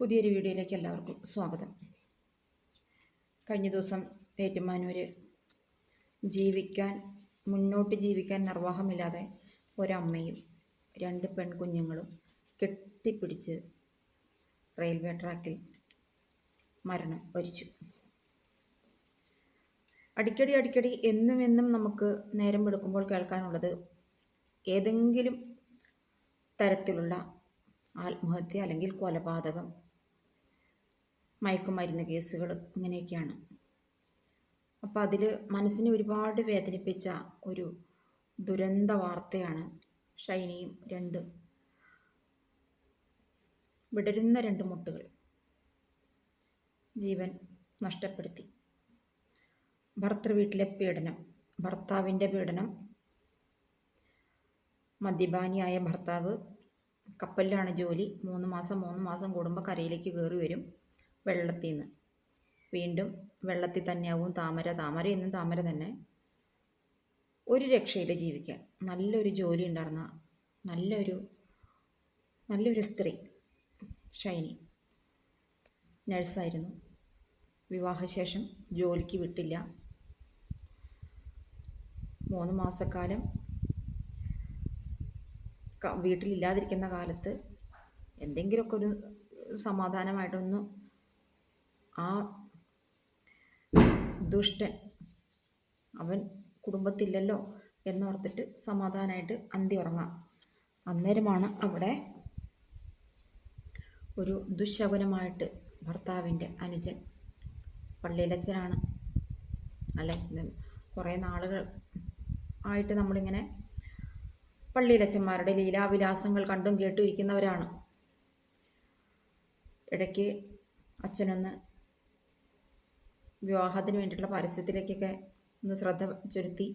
പുതിയൊരു വീഡിയോയിലേക്ക് എല്ലാവർക്കും സ്വാഗതം. കഴിഞ്ഞ ദിവസം ഏറ്റുമാനൂര് ജീവിക്കാൻ മുന്നോട്ട് ജീവിക്കാൻ നിർവാഹമില്ലാതെ ഒരമ്മയും രണ്ട് പെൺകുഞ്ഞുങ്ങളും കെട്ടിപ്പിടിച്ച് റെയിൽവേ ട്രാക്കിൽ മരണം വരിച്ചു. അടിക്കടി അടിക്കടി എന്നും എന്നും നമുക്ക് നേരം എടുക്കുമ്പോൾ കേൾക്കാനുള്ളത് ഏതെങ്കിലും തരത്തിലുള്ള ആത്മഹത്യ അല്ലെങ്കിൽ കൊലപാതകം മയക്കുമരുന്ന് കേസുകൾ ഇങ്ങനെയൊക്കെയാണ്. അപ്പോൾ അതിൽ മനസ്സിനെ ഒരുപാട് വേദനിപ്പിച്ച ഒരു ദുരന്ത വാർത്തയാണ് ഷൈനിയും രണ്ട്. വിടരുന്ന രണ്ട് മുട്ടുകൾ ജീവൻ നഷ്ടപ്പെടുത്തി. ഭർത്തൃ വീട്ടിലെ പീഡനം ഭർത്താവിന്റെ പീഡനം മദ്യപാനിയായ ഭർത്താവ് കപ്പലിലാണ് ജോലി മൂന്ന് മാസം മൂന്ന് മാസം കൂടുമ്പോൾ കരയിലേക്ക് കയറി വരും. വെള്ളത്തിൽ നിന്ന് വീണ്ടും വെള്ളത്തിൽ തന്നെയാവും താമര. താമര എന്നും താമര തന്നെ. ഒരു രക്ഷയിൽ ജീവിക്കാൻ. നല്ലൊരു ജോലി ഉണ്ടായിരുന്ന നല്ലൊരു നല്ലൊരു സ്ത്രീ ഷൈനി. നഴ്സായിരുന്നു. വിവാഹശേഷം ജോലിക്ക് വിട്ടില്ല. മൂന്ന് മാസക്കാലം വീട്ടിലില്ലാതിരിക്കുന്ന കാലത്ത് എന്തെങ്കിലുമൊക്കെ ഒരു സമാധാനമായിട്ടൊന്ന് ആ ദുഷ്ടൻ അവൻ കുടുംബത്തില്ലല്ലോ എന്നോർത്തിട്ട് സമാധാനമായിട്ട് അന്തി ഉറങ്ങാം. അന്നേരമാണ് അവിടെ ഒരു ദുശകുനമായിട്ട് ഭർത്താവിന്റെ അനുജൻ. പള്ളിയിലച്ഛനാണ്. അല്ല കുറേ നാളുകൾ ആയിട്ട് നമ്മളിങ്ങനെ പള്ളിയിലച്ഛന്മാരുടെ ലീലാവിലാസങ്ങൾ കണ്ടും കേട്ടും ഇരിക്കുന്നവരാണ്. ഇടയ്ക്ക് അച്ഛനൊന്ന് വിവാഹത്തിന് വേണ്ടിയിട്ടുള്ള പരസ്യത്തിലേക്കൊക്കെ ഒന്ന് ശ്രദ്ധ ചുരുത്തി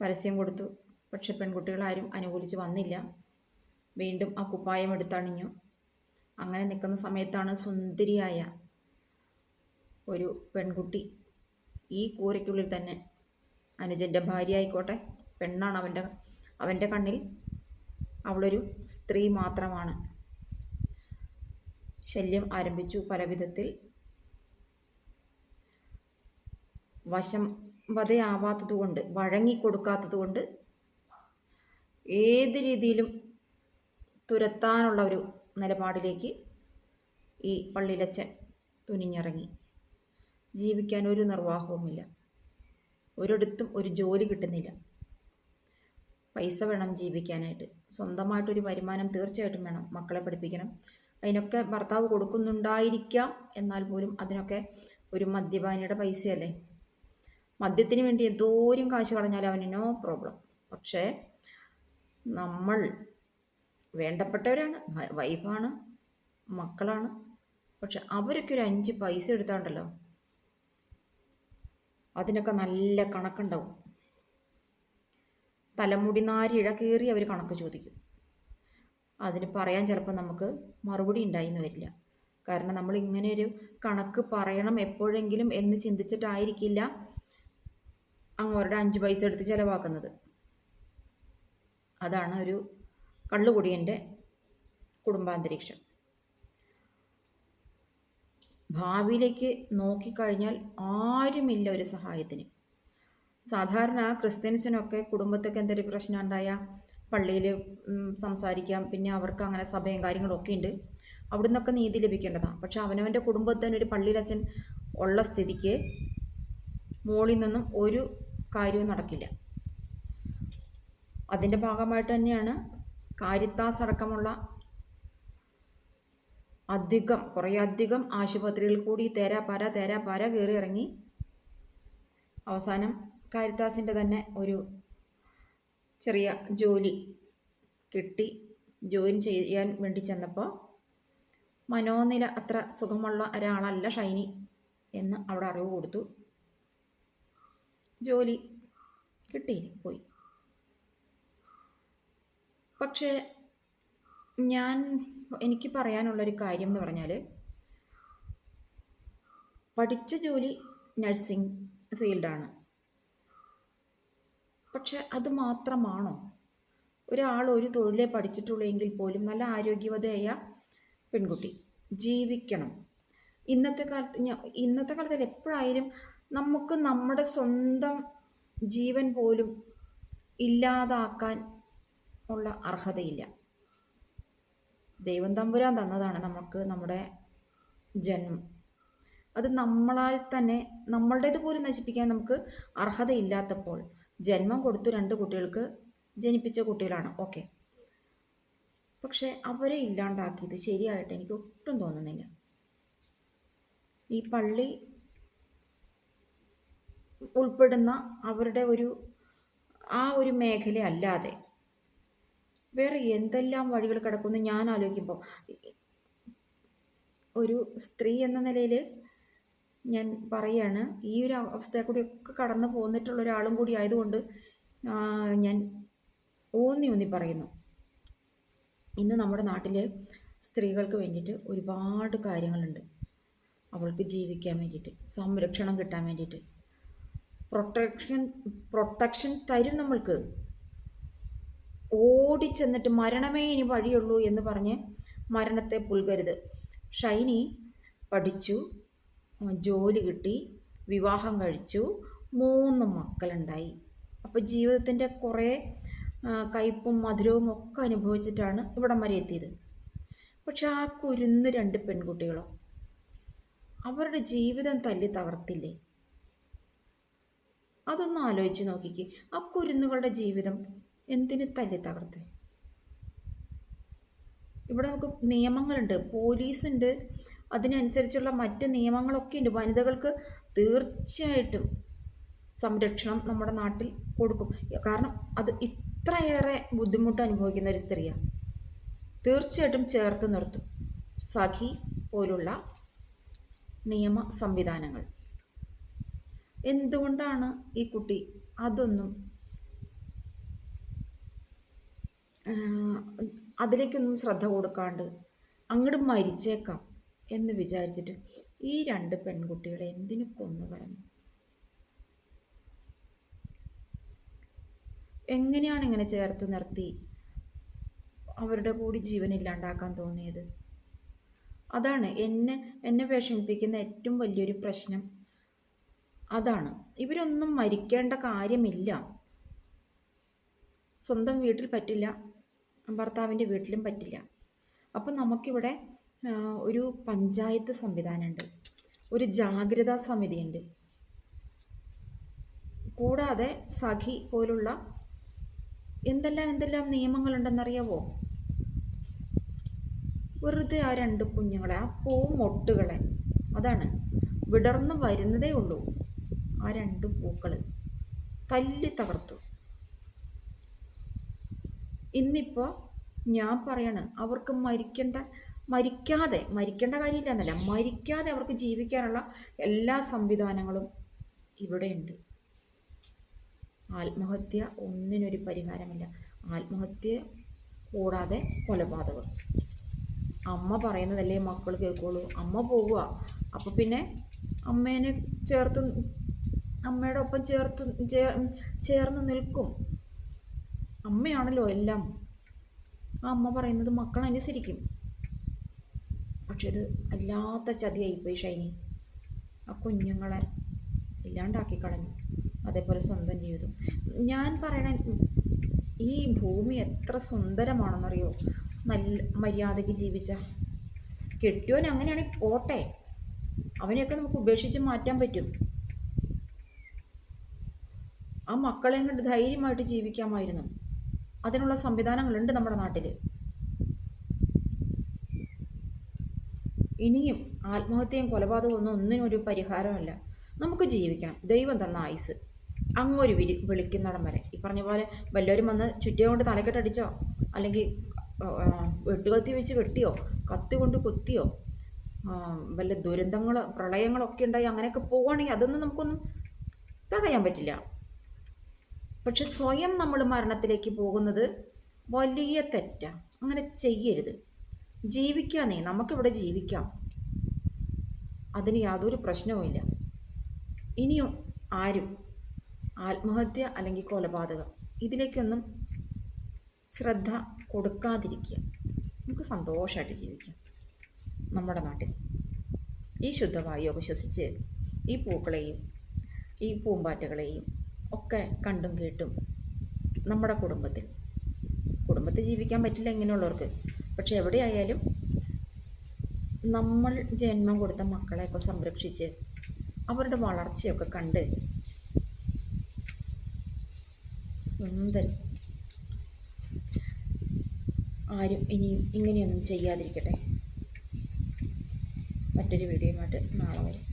പരസ്യം കൊടുത്തു. പക്ഷെ പെൺകുട്ടികളാരും അനുകൂലിച്ച് വന്നില്ല. വീണ്ടും ആ കുപ്പായം എടുത്തണിഞ്ഞു. അങ്ങനെ നിൽക്കുന്ന സമയത്താണ് സുന്ദരിയായ ഒരു പെൺകുട്ടി ഈ കൂരയ്ക്കുള്ളിൽ തന്നെ. അനുജന്റെ ഭാര്യ ആയിക്കോട്ടെ പെണ്ണാണ് അവന്റെ അവന്റെ കണ്ണിൽ അവളൊരു സ്ത്രീ മാത്രമാണ്. ശല്യം ആരംഭിച്ചു പല വിധത്തിൽ വശം വധയാവാത്തതുകൊണ്ട് വഴങ്ങിക്കൊടുക്കാത്തതുകൊണ്ട് ഏത് രീതിയിലും തുരത്താനുള്ള ഒരു നിലപാടിലേക്ക് ഈ പള്ളിയിലച്ചൻ തുനിഞ്ഞിറങ്ങി. ജീവിക്കാൻ ഒരു നിർവാഹവുമില്ല. ഒരിടത്തും ഒരു ജോലി കിട്ടുന്നില്ല. പൈസ വേണം ജീവിക്കാനായിട്ട്. സ്വന്തമായിട്ടൊരു വരുമാനം തീർച്ചയായിട്ടും വേണം മക്കളെ പഠിപ്പിക്കണം. അതിനൊക്കെ ഭർത്താവ് കൊടുക്കുന്നുണ്ടായിരിക്കാം എന്നാൽ പോലും അതിനൊക്കെ ഒരു മദ്യപാനിയുടെ പൈസയല്ലേ? മദ്യത്തിന് വേണ്ടി എന്തോരം കാശ് കളഞ്ഞാലും അവന് നോ പ്രോബ്ലം പക്ഷേ നമ്മൾ വേണ്ടപ്പെട്ടവരാണ് വൈഫാണ് മക്കളാണ്. പക്ഷെ അവരൊക്കെ ഒരു അഞ്ച് പൈസ എടുത്താണ്ടല്ലോ അതിനൊക്കെ നല്ല കണക്കുണ്ടാവും. തലമുടി നാരിഴ കയറി അവർ കണക്ക് ചോദിക്കും. അതിന് പറയാൻ ചിലപ്പോൾ നമുക്ക് മറുപടി ഉണ്ടായിന്ന് വരില്ല. കാരണം നമ്മൾ ഇങ്ങനെ ഒരു കണക്ക് പറയണം എപ്പോഴെങ്കിലും എന്ന് ചിന്തിച്ചിട്ടായിരിക്കില്ല അങ്ങോരുടെ അഞ്ച് പൈസ എടുത്ത് ചിലവാക്കുന്നത്. അതാണ് ഒരു കള്ളുകുടിയന്റെ കുടുംബാന്തരീക്ഷം. ഭാവിയിലേക്ക് നോക്കിക്കഴിഞ്ഞാൽ ആരുമില്ല ഒരു സഹായത്തിന്. സാധാരണ ക്രിസ്ത്യൻസിനൊക്കെ കുടുംബത്തൊക്കെ എന്തൊരു പ്രശ്നം ഉണ്ടായാൽ പള്ളിയിൽ സംസാരിക്കാം പിന്നെ അവർക്ക് അങ്ങനെ സഭയും കാര്യങ്ങളൊക്കെ ഉണ്ട്. അവിടെ നിന്നൊക്കെ നീതി ലഭിക്കേണ്ടതാണ് പക്ഷെ അവനവന്റെ കുടുംബത്തിന് ഒരു പള്ളിയിലച്ഛൻ ഉള്ള സ്ഥിതിക്ക് മുകളിൽ നിന്നും ഒരു കാര്യവും നടക്കില്ല. അതിന്റെ ഭാഗമായിട്ട് തന്നെയാണ് കാരിത്താസ് അടക്കമുള്ള അധികം കുറേ അധികം ആശുപത്രികളിൽ കൂടി തേരാ പാര തേരാ പാര കയറി ഇറങ്ങി അവസാനം കാരിത്താസിന്റെ തന്നെ ഒരു ചെറിയ ജോലി കിട്ടി. ജോയിൻ ചെയ്യാൻ വേണ്ടി ചെന്നപ്പോൾ മനോനില അത്ര സുഖമുള്ള ഒരാളല്ല ഷൈനി എന്ന് അവിടെ അറിവ് കൊടുത്തു. ജോലി കിട്ടി പോയി. പക്ഷേ ഞാൻ എനിക്ക് പറയാനുള്ളൊരു കാര്യം എന്ന് പറഞ്ഞാൽ പഠിച്ച ജോലി നഴ്സിംഗ് ഫീൽഡാണ്. പക്ഷെ അത് മാത്രമാണോ? ഒരാൾ ഒരു തൊഴിലേ പഠിച്ചിട്ടുള്ളൂ എങ്കിൽ പോലും നല്ല ആരോഗ്യവതയായ പെൺകുട്ടി ജീവിക്കണം. ഇന്നത്തെ കാലത്ത് ഇന്നത്തെ കാലത്തിൽ എപ്പോഴായാലും നമുക്ക് നമ്മുടെ സ്വന്തം ജീവൻ പോലും ഇല്ലാതാക്കാൻ ഉള്ള അർഹതയില്ല. ദൈവം തമ്പുരാൻ തന്നതാണ് നമുക്ക് നമ്മുടെ ജന്മം. അത് നമ്മളാൽ തന്നെ നമ്മളുടേത് പോലും നശിപ്പിക്കാൻ നമുക്ക് അർഹതയില്ലാത്തപ്പോൾ ജന്മം കൊടുത്തു രണ്ട് കുട്ടികൾക്ക് ജനിപ്പിച്ച കുട്ടികളാണ്. ഓക്കെ. പക്ഷെ അവരെ ഇല്ലാണ്ടാക്കിയത് ശരിയായിട്ട് എനിക്ക് ഒട്ടും തോന്നുന്നില്ല. ഈ പള്ളി ഉൾപ്പെടുന്ന അവരുടെ ഒരു ആ ഒരു മേഖല അല്ലാതെ വേറെ എന്തെല്ലാം വഴികൾ കിടക്കുന്നു ഞാൻ ആലോചിക്കുമ്പോൾ ഒരു സ്ത്രീ എന്ന നിലയിൽ ഞാൻ പറയാണ് ഈ ഒരു അവസ്ഥയെ ഒക്കെ കടന്നു പോന്നിട്ടുള്ള ഒരാളും കൂടി ആയതുകൊണ്ട് ഞാൻ ഊന്നി ഊന്നി പറയുന്നു. ഇന്ന് നമ്മുടെ നാട്ടിലെ സ്ത്രീകൾക്ക് വേണ്ടിയിട്ട് ഒരുപാട് കാര്യങ്ങളുണ്ട്. അവൾക്ക് ജീവിക്കാൻ വേണ്ടിയിട്ട് സംരക്ഷണം കിട്ടാൻ വേണ്ടിയിട്ട്. പ്രൊട്ടക്ഷൻ പ്രൊട്ടക്ഷൻ തരും നമ്മൾക്ക്. ഓടിച്ചെന്നിട്ട് മരണമേ ഇനി വഴിയുള്ളൂ എന്ന് പറഞ്ഞ് മരണത്തെ പുൽകരുത്. ഷൈനി പഠിച്ചു ജോലി കിട്ടി വിവാഹം കഴിച്ചു മൂന്ന് മക്കളുണ്ടായി. അപ്പോൾ ജീവിതത്തിന്റെ കുറേ കയ്പും മധുരവും ഒക്കെ അനുഭവിച്ചിട്ടാണ് ഇവിടം വരെ എത്തിയത്. പക്ഷെ ആ കുരുന്ന് രണ്ട് പെൺകുട്ടികളോ അവരുടെ ജീവിതം തല്ലി തകർത്തില്ലേ? അതൊന്ന് ആലോചിച്ച് നോക്കിക്ക്. ആ കുരുന്നുകളുടെ ജീവിതം എന്തിന് തല്ലി തകർത്തേ? ഇവിടെ നമുക്ക് നിയമങ്ങളുണ്ട്. പോലീസുണ്ട്. അതിനനുസരിച്ചുള്ള മറ്റ് നിയമങ്ങളൊക്കെ ഉണ്ട് വനിതകൾക്ക് തീർച്ചയായിട്ടും സംരക്ഷണം നമ്മുടെ നാട്ടിൽ കൊടുക്കും. കാരണം അത് ഇത്രയേറെ ബുദ്ധിമുട്ട് അനുഭവിക്കുന്ന ഒരു സ്ത്രീയാണ്. തീർച്ചയായിട്ടും ചേർത്ത് നിർത്തും. സഖി പോലുള്ള നിയമ സംവിധാനങ്ങൾ എന്തുകൊണ്ടാണ് ഈ കുട്ടി അതൊന്നും അതിലേക്കൊന്നും ശ്രദ്ധ കൊടുക്കാണ്ട് അങ്ങോട്ട് മരിച്ചേക്കാം എന്ന് വിചാരിച്ചിട്ട് ഈ രണ്ട് പെൺകുട്ടികളെ എന്തിനു കൊന്നു കളഞ്ഞു? എങ്ങനെയാണ് ഇങ്ങനെ ചേർത്ത് നിർത്തി അവരുടെ കൂടി ജീവൻ ഇല്ലാണ്ടാക്കാൻ തോന്നിയത്? അതാണ് എന്നെ എന്നെ വിഷമിപ്പിക്കുന്ന ഏറ്റവും വലിയൊരു പ്രശ്നം അതാണ്. ഇവരൊന്നും മരിക്കേണ്ട കാര്യമില്ല. സ്വന്തം വീട്ടിൽ പറ്റില്ല. ഭർത്താവിന്റെ വീട്ടിലും പറ്റില്ല. അപ്പം നമുക്കിവിടെ ഒരു പഞ്ചായത്ത് സംവിധാനമുണ്ട്. ഒരു ജാഗ്രതാ സമിതിയുണ്ട്. കൂടാതെ സഖി പോലുള്ള എന്തെല്ലാം എന്തെല്ലാം നിയമങ്ങളുണ്ടെന്നറിയാവോ? വെറുതെ ആ രണ്ട് കുഞ്ഞുങ്ങളെ ആ പൂമൊട്ടുകളെ അതാണ്. വിടർന്ന് വരുന്നതേ ഉള്ളൂ. ആ രണ്ട് പൂക്കൾ തല്ലി തകർത്തു. ഇന്നിപ്പോൾ ഞാൻ പറയാണ് അവർക്ക് മരിക്കേണ്ട മരിക്കാതെ മരിക്കേണ്ട കാര്യമില്ല എന്നല്ല മരിക്കാതെ അവർക്ക് ജീവിക്കാനുള്ള എല്ലാ സംവിധാനങ്ങളും ഇവിടെയുണ്ട്. ആത്മഹത്യ ഒന്നിനൊരു പരിഹാരമില്ല. ആത്മഹത്യ കൂടാതെ കൊലപാതകം. അമ്മ പറയുന്നതല്ലേ മക്കൾ കേൾക്കുള്ളൂ. അമ്മ പോവുക. അപ്പോൾ പിന്നെ അമ്മേനെ ചേർത്ത് അമ്മയുടെ ഒപ്പം ചേർത്ത് ചേർന്ന് നിൽക്കും. അമ്മയാണല്ലോ എല്ലാം. ആ അമ്മ പറയുന്നത് മക്കൾ അനുസരിക്കും പക്ഷെ ഇത് അല്ലാത്ത ചതിയായിപ്പോയി ഷൈനി. ആ കുഞ്ഞുങ്ങളെ ഇല്ലാണ്ടാക്കി കളഞ്ഞു. അതേപോലെ സ്വന്തം ജീവിതം. ഞാൻ പറയണ ഈ ഭൂമി എത്ര സുന്ദരമാണെന്നറിയോ? നല്ല മര്യാദയ്ക്ക് ജീവിച്ച. കെട്ടിയോൻ അങ്ങനെയാണെങ്കിൽ പോട്ടെ. അവനെയൊക്കെ നമുക്ക് ഉപേക്ഷിച്ച് മാറ്റാൻ പറ്റും. ആ മക്കളെയും കണ്ട് ധൈര്യമായിട്ട് ജീവിക്കാമായിരുന്നു. അതിനുള്ള സംവിധാനങ്ങളുണ്ട് നമ്മുടെ നാട്ടിൽ ഇനിയും ആത്മഹത്യയും കൊലപാതകവും ഒന്നും ഒന്നിനും ഒരു പരിഹാരമല്ല നമുക്ക് ജീവിക്കണം. ദൈവം തന്ന ആയുസ്. അങ്ങൊരു വിരി വിളിക്കുന്നിടം വരെ. ഈ പറഞ്ഞ പോലെ വല്ലവരും വന്ന് ചുറ്റിയ കൊണ്ട് തലക്കെട്ടടിച്ചോ? അല്ലെങ്കിൽ വെട്ടുകത്തി വെച്ച് വെട്ടിയോ? കത്തി കൊണ്ട് കുത്തിയോ? വല്ല ദുരന്തങ്ങൾ പ്രളയങ്ങളൊക്കെ ഉണ്ടായി അങ്ങനെയൊക്കെ പോവുകയാണെങ്കിൽ അതൊന്നും നമുക്കൊന്നും തടയാൻ പറ്റില്ല. പക്ഷെ സ്വയം നമ്മൾ മരണത്തിലേക്ക് പോകുന്നത് വലിയ തെറ്റാണ് അങ്ങനെ ചെയ്യരുത്. ജീവിക്കാനേ നമുക്കിവിടെ ജീവിക്കാം. അതിന് യാതൊരു പ്രശ്നവുമില്ല ഇനിയും ആരും ആത്മഹത്യ അല്ലെങ്കിൽ കൊലപാതകം ഇതിലേക്കൊന്നും ശ്രദ്ധ കൊടുക്കാതിരിക്കുക. നമുക്ക് സന്തോഷമായിട്ട് ജീവിക്കാം. നമ്മുടെ നാട്ടിൽ. ഈ ശുദ്ധവായുവൊക്കെ ശ്വസിച്ച് ഈ പൂക്കളെയും ഈ പൂമ്പാറ്റകളെയും ഒക്കെ കണ്ടും കേട്ടും നമ്മുടെ കുടുംബത്തിൽ. കുടുംബത്തിൽ ജീവിക്കാൻ പറ്റില്ല ഇങ്ങനെയുള്ളവർക്ക്. പക്ഷെ എവിടെയായാലും നമ്മൾ ജന്മം കൊടുത്ത മക്കളെയൊക്കെ സംരക്ഷിച്ച് അവരുടെ വളർച്ചയൊക്കെ കണ്ട് സുന്ദരം ആരും ഇനിയും ഇങ്ങനെയൊന്നും ചെയ്യാതിരിക്കട്ടെ. മറ്റൊരു വീഡിയോയുമായിട്ട് നാളെ വരും.